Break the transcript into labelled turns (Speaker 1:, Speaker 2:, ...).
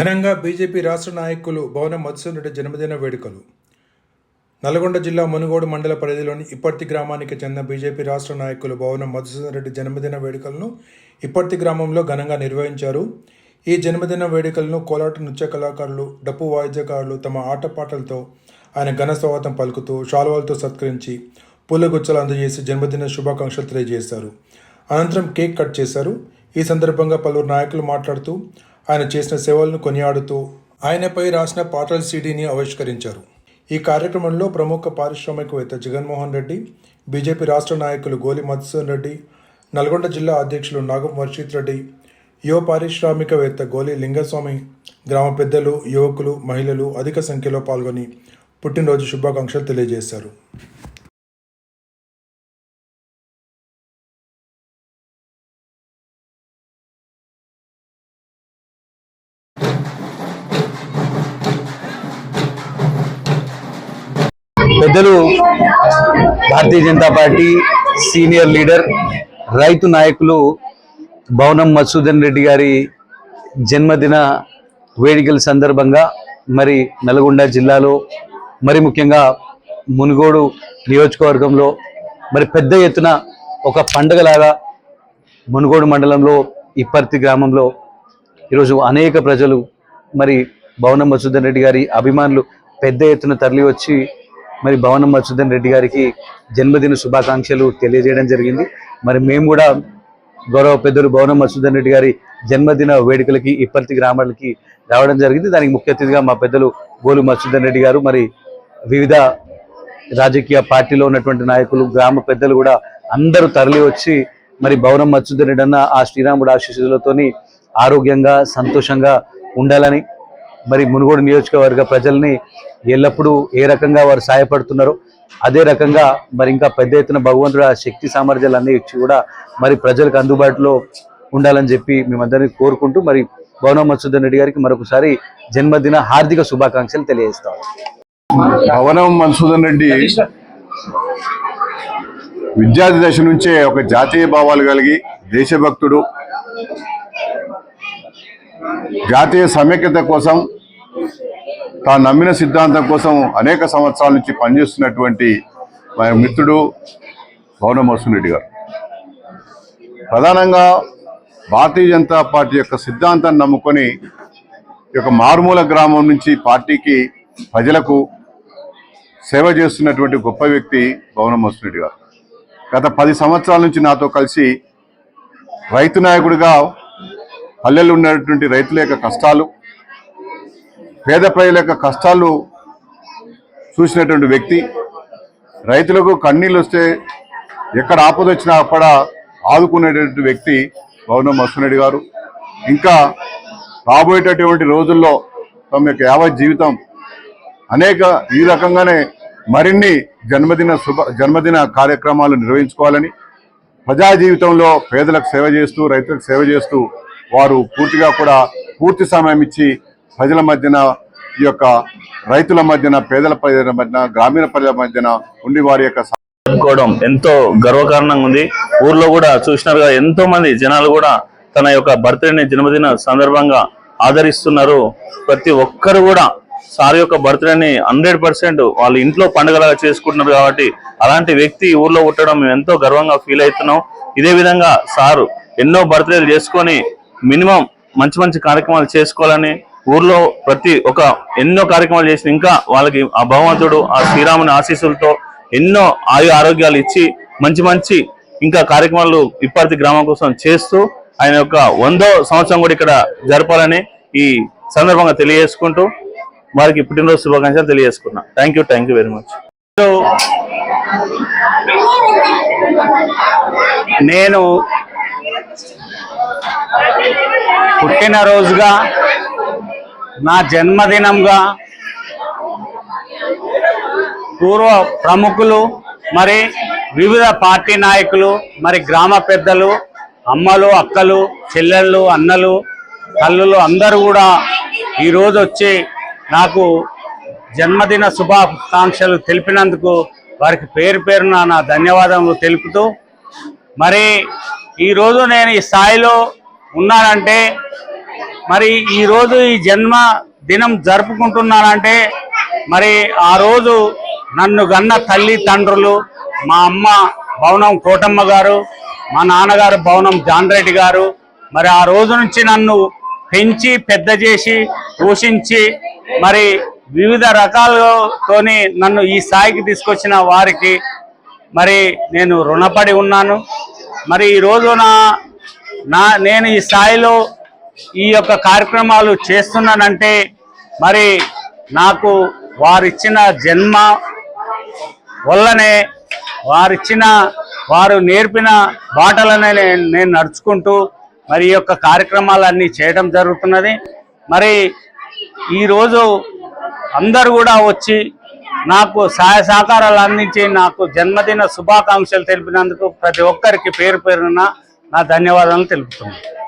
Speaker 1: ఘనంగా బీజేపీ రాష్ట్ర నాయకులు భవన మధుసూదన్ రెడ్డి జన్మదిన వేడుకలు. నల్గొండ జిల్లా మునుగోడు మండల పరిధిలోని ఇప్పర్తి గ్రామానికి చెందిన బీజేపీ రాష్ట్ర నాయకులు భవన మధుసూదన్ రెడ్డి జన్మదిన వేడుకలను ఇప్పర్తి గ్రామంలో ఘనంగా నిర్వహించారు. ఈ జన్మదిన వేడుకలను కోలాట నృత్య కళాకారులు డప్పు వాయిద్యకారులు తమ ఆటపాటలతో ఆయన ఘన స్వాగతం పలుకుతూ శాలువాలతో సత్కరించి పూలగుచ్చలు అందజేసి జన్మదిన శుభాకాంక్షలు తెలియజేశారు. అనంతరం కేక్ కట్ చేశారు. ఈ సందర్భంగా పలువురు నాయకులు మాట్లాడుతూ ఆయన చేసిన సేవలను కొనియాడుతూ ఆయనపై రాసిన పాటల సీడీని ఆవిష్కరించారు. ఈ కార్యక్రమంలో ప్రముఖ పారిశ్రామికవేత్త జగన్మోహన్ రెడ్డి బీజేపీ రాష్ట్ర నాయకులు గోలి మధుసూన్ రెడ్డి నల్గొండ జిల్లా అధ్యక్షులు నాగం వర్షిత్ రెడ్డి యువ పారిశ్రామికవేత్త గోలి లింగస్వామి గ్రామ పెద్దలు యువకులు మహిళలు అధిక సంఖ్యలో పాల్గొని పుట్టినరోజు శుభాకాంక్షలు తెలియజేశారు.
Speaker 2: పెద్దలు Bharatiya Janata party senior leader రైతు నాయకులు భవనం మసూదన్ రెడ్డి గారి జన్మదిన వేడుకల సందర్భంగా మరి నల్గొండ జిల్లాలో మరి ముఖ్యంగా మునుగోడు నియోజకవర్గంలో మరి పెద్ద ఎత్తున ఒక పండగలాగా మునుగోడు మండలంలో ఇప్పర్తి గ్రామంలో ఈరోజు అనేక ప్రజలు మరి భవనం మసూదన్ రెడ్డి గారి అభిమానులు పెద్ద ఎత్తున తరలి వచ్చి మరి భవనం మధుసూదన్ రెడ్డి గారికి జన్మదిన శుభాకాంక్షలు తెలియజేయడం జరిగింది. మరి మేము కూడా గౌరవ పెద్దలు భవనం మధుసూదన్ రెడ్డి గారి జన్మదిన వేడుకలకి ఇప్పటి గ్రామాలకి రావడం జరిగింది. దానికి ముఖ్య అతిథిగా మా పెద్దలు గోలు మధుసూదన్ రెడ్డి గారు మరి వివిధ రాజకీయ పార్టీలో ఉన్నటువంటి నాయకులు గ్రామ పెద్దలు కూడా అందరూ తరలి వచ్చి మరి భవనం మధుసూదన్ రెడ్డి అన్న ఆ శ్రీరాముడు ఆశీస్సులతోని ఆరోగ్యంగా సంతోషంగా ఉండాలని మరి మునుగోడు నియోజకవర్గ ప్రజల్ని ఎల్లప్పుడూ ఏ రకంగా వారు సహాయపడుతున్నారో అదే రకంగా మరి ఇంకా పెద్ద ఎత్తున భగవంతుడు ఆ శక్తి సామర్థ్యాలు అన్ని ఇచ్చి కూడా మరి ప్రజలకు అందుబాటులో ఉండాలని చెప్పి మేమందరినీ కోరుకుంటూ మరి భవనం మత్సుదన్ రెడ్డి గారికి మరొకసారి జన్మదిన హార్దిక శుభాకాంక్షలు తెలియజేస్తాం.
Speaker 3: భవనం మధుసూదన్ రెడ్డి విద్యార్థి దశ నుంచే ఒక జాతీయ భావాలు కలిగి దేశభక్తుడు. జాతీయ సమైక్యత కోసం తాను నమ్మిన సిద్ధాంతం కోసం అనేక సంవత్సరాల నుంచి పనిచేస్తున్నటువంటి మా మిత్రుడు భవనం మధుసూదన్ రెడ్డి గారు. ప్రధానంగా భారతీయ జనతా పార్టీ యొక్క సిద్ధాంతాన్ని నమ్ముకొని ఈ యొక్క మారుమూల గ్రామం నుంచి పార్టీకి ప్రజలకు సేవ చేస్తున్నటువంటి గొప్ప వ్యక్తి భవనం మధుసూదన్ గారు. గత పది సంవత్సరాల నుంచి నాతో కలిసి రైతు నాయకుడిగా పల్లెలు ఉన్నటువంటి రైతుల యొక్క కష్టాలు పేద ప్రజల యొక్క కష్టాలు చూసినటువంటి వ్యక్తి రైతులకు కన్నీళ్ళు వస్తే ఎక్కడ ఆపదొచ్చినా అక్కడ ఆదుకునేటటువంటి వ్యక్తి భవనం మధుసూదన్ గారు. ఇంకా రాబోయేటటువంటి రోజుల్లో తమ యొక్క యావత్ జీవితం అనేక ఈ రకంగానే మరిన్ని జన్మదిన శుభ జన్మదిన కార్యక్రమాలు నిర్వహించుకోవాలని ప్రజా జీవితంలో పేదలకు సేవ చేస్తూ రైతులకు సేవ చేస్తూ వారు పూర్తిగా కూడా పూర్తి సమయం ఇచ్చి ప్రజల మధ్యన ఈ యొక్క రైతుల మధ్యన పేదల ప్రజల మధ్యన గ్రామీణ ప్రజల మధ్యన ఉండి వారి యొక్క
Speaker 4: జరుపుకోవడం ఎంతో గర్వకారణంగా ఉంది. ఊర్లో కూడా చూసినారుగా ఎంతో మంది జనాలు కూడా తన యొక్క బర్త్డేని జన్మదిన సందర్భంగా ఆదరిస్తున్నారు. ప్రతి ఒక్కరు కూడా సార్ యొక్క బర్త్డేని హండ్రెడ్ పర్సెంట్ వాళ్ళ ఇంట్లో పండుగలాగా చేసుకుంటున్నారు కాబట్టి అలాంటి వ్యక్తి ఊర్లో పుట్టడం మేము ఎంతో గర్వంగా ఫీల్ అవుతున్నాం. ఇదే విధంగా సారు ఎన్నో బర్త్డేలు చేసుకొని మినిమం మంచి మంచి కార్యక్రమాలు చేసుకోవాలని ఊర్లో ప్రతి ఒక ఎన్నో కార్యక్రమాలు చేసిన ఇంకా వాళ్ళకి ఆ భగవంతుడు ఆ శ్రీరాముని ఆశీస్సులతో ఎన్నో ఆయు ఆరోగ్యాలు ఇచ్చి మంచి మంచి ఇంకా కార్యక్రమాలు ఇప్పటి గ్రామం కోసం చేస్తూ ఆయన యొక్క వందో సంవత్సరం కూడా ఇక్కడ జరపాలని ఈ సందర్భంగా తెలియజేసుకుంటూ వారికి పుట్టినరోజు శుభాకాంక్షలు తెలియజేసుకున్నా. Thank you thank you very much
Speaker 5: నేను పుట్టినరోజుగా నా జన్మదినంగా పూర్వ ప్రముఖులు మరి వివిధ పార్టీ నాయకులు మరి గ్రామ పెద్దలు అమ్మలు అక్కలు చెల్లెళ్ళు అన్నలు తల్లులు అందరూ కూడా ఈరోజు వచ్చి నాకు జన్మదిన శుభాకాంక్షలు తెలిపినందుకు వారికి పేరు పేరున నా ధన్యవాదములు తెలుపుతూ మరి ఈరోజు నేను ఈ స్థాయిలో ఉన్నారంటే మరి ఈరోజు ఈ జన్మ దినం జరుపుకుంటున్నానంటే మరి ఆ రోజు నన్ను గన్న తల్లి తండ్రులు మా అమ్మ భవనం కోటమ్మ గారు మా నాన్నగారు భవనం జాన్రెడ్డి గారు మరి ఆ రోజు నుంచి నన్ను పెంచి పెద్ద చేసి పోషించి మరి వివిధ రకాలతోని నన్ను ఈ స్థాయికి తీసుకొచ్చిన వారికి మరి నేను రుణపడి ఉన్నాను. మరి ఈ నా నా నేను ఈ స్థాయిలో ఈ యొక్క కార్యక్రమాలు చేస్తున్నానంటే మరి నాకు వారిచ్చిన జన్మ వల్లనే వారిచ్చిన వారు నేర్పిన బాటలనే నేను నడుచుకుంటూ మరి ఈ యొక్క కార్యక్రమాలన్నీ చేయడం జరుగుతున్నది. మరి ఈరోజు అందరూ కూడా వచ్చి నాకు సహాయ సహకారాలు అందించి నాకు జన్మదిన శుభాకాంక్షలు తెలిపినందుకు ప్రతి ఒక్కరికి పేరు పేరున నా ధన్యవాదాలు తెలుపుతున్నాను.